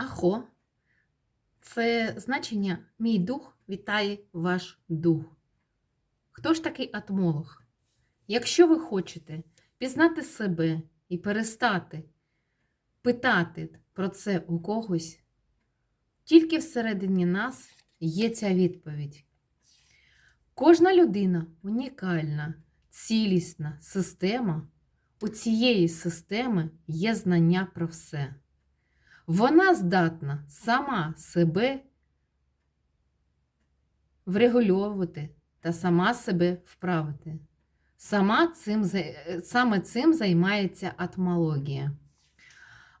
Ахо. Це значення мій дух вітає ваш дух. Хто ж такий атмолог? Якщо ви хочете пізнати себе і перестати питати про це у когось, тільки всередині нас є ця відповідь. Кожна людина унікальна, цілісна система. У цієї системи є знання про все. Вона здатна сама себе врегульовувати та сама себе вправити. Сама цим, саме цим займається атмологія.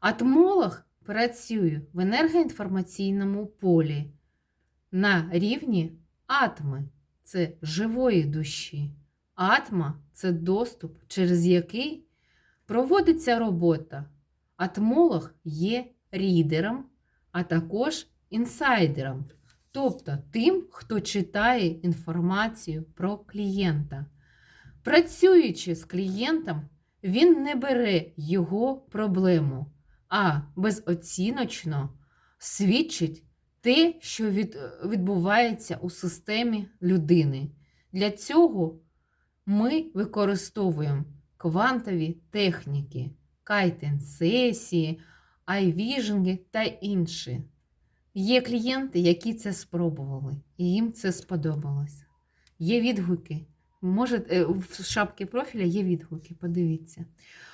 Атмолог працює в енергоінформаційному полі на рівні атми це живої душі. Атма це доступ, через який проводиться робота. Атмолог є рідером, а також інсайдером, тобто тим, хто читає інформацію про клієнта. Працюючи з клієнтом, він не бере його проблему, а безоціночно свідчить те, що відбувається у системі людини. Для цього ми використовуємо квантові техніки, кайтен-сесії, айвіжинги та інші. Є клієнти, які це спробували, і їм це сподобалось. Є відгуки. Може, е, в шапці профіля є відгуки, подивіться.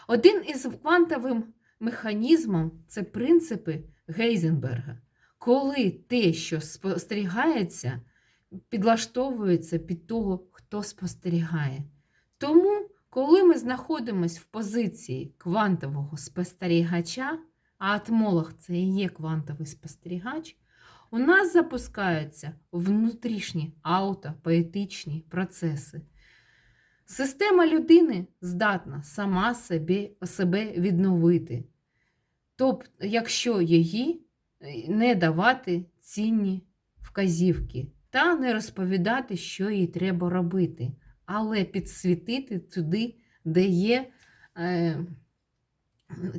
Один із квантовим механізмом це принципи Гейзенберга. Коли те, що спостерігається, підлаштовується під того, хто спостерігає. Тому, коли ми знаходимося в позиції квантового спостерігача, а атмолог це і є квантовий спостерігач, у нас запускаються внутрішні аутопоетичні процеси. Система людини здатна сама собі, себе відновити. Тобто, якщо її е, не давати цінні вказівки та не розповідати, що їй треба робити, але підсвітити туди, де є е,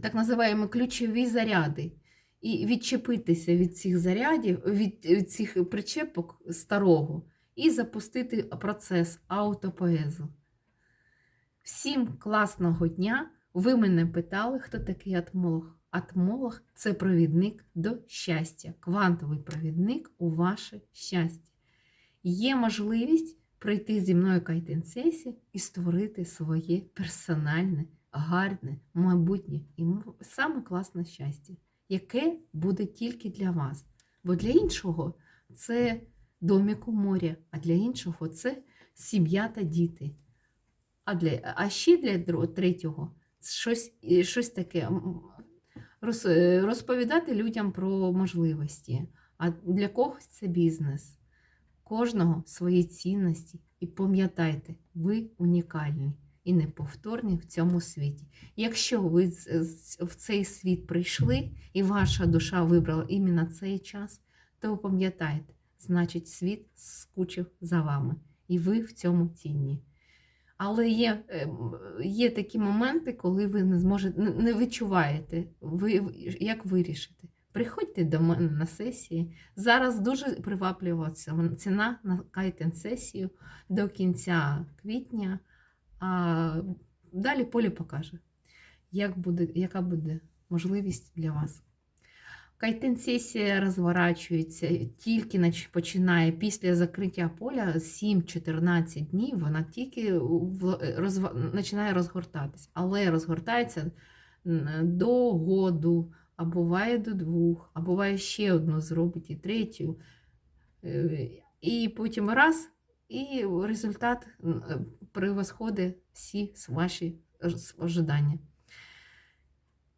так називаємо ключові заряди. І відчепитися від цих зарядів, від, цих причепок старого, і запустити процес аутопоезу. Всім класного дня! Ви мене питали, хто такий атмолог. Атмолог це провідник до щастя, квантовий провідник у ваше щастя. Є можливість пройти зі мною кайтен-сесію і створити своє персональне, гарне, майбутнє і саме класне щастя, яке буде тільки для вас. Бо для іншого це домик у морі, а для іншого це сім'я та діти. А, для, а ще для третього щось, щось таке роз, розповідати людям про можливості. А для когось це бізнес. Кожного свої цінності. І пам'ятайте, ви унікальні і неповторні в цьому світі. Якщо ви в цей світ прийшли і ваша душа вибрала іменно цей час, то ви пам'ятайте, значить, світ скучив за вами, і ви в цьому цінні. Але є, е, є такі моменти, коли ви не зможете, не- відчуваєте, ви, як вирішити. Приходьте до мене на сесії. Зараз дуже приваблювала ціна- ціна на кайтен-сесію до кінця квітня. А далі полі покаже, як буде, яка буде можливість для вас. Кайтен-сесія розворачується тільки починає після закриття поля 7-14 днів. Вона тільки в- розва- починає розгортатись, але розгортається до году, а буває до двох, а буває ще одну зробить і третю. Е, І потім раз, і результат е, превосходить всі ваші ожидання.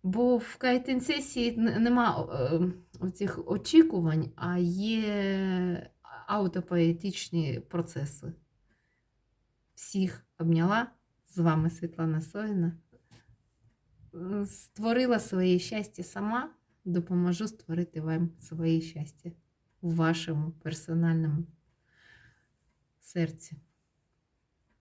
Бо в кайтен-сесії нема е, оцих очікувань, а є аутопоетичні процеси. Всіх обняла з вами Світлана Соїна. Е, Створила своє щастя сама, допоможу створити вам своє щастя у вашому персональному серці.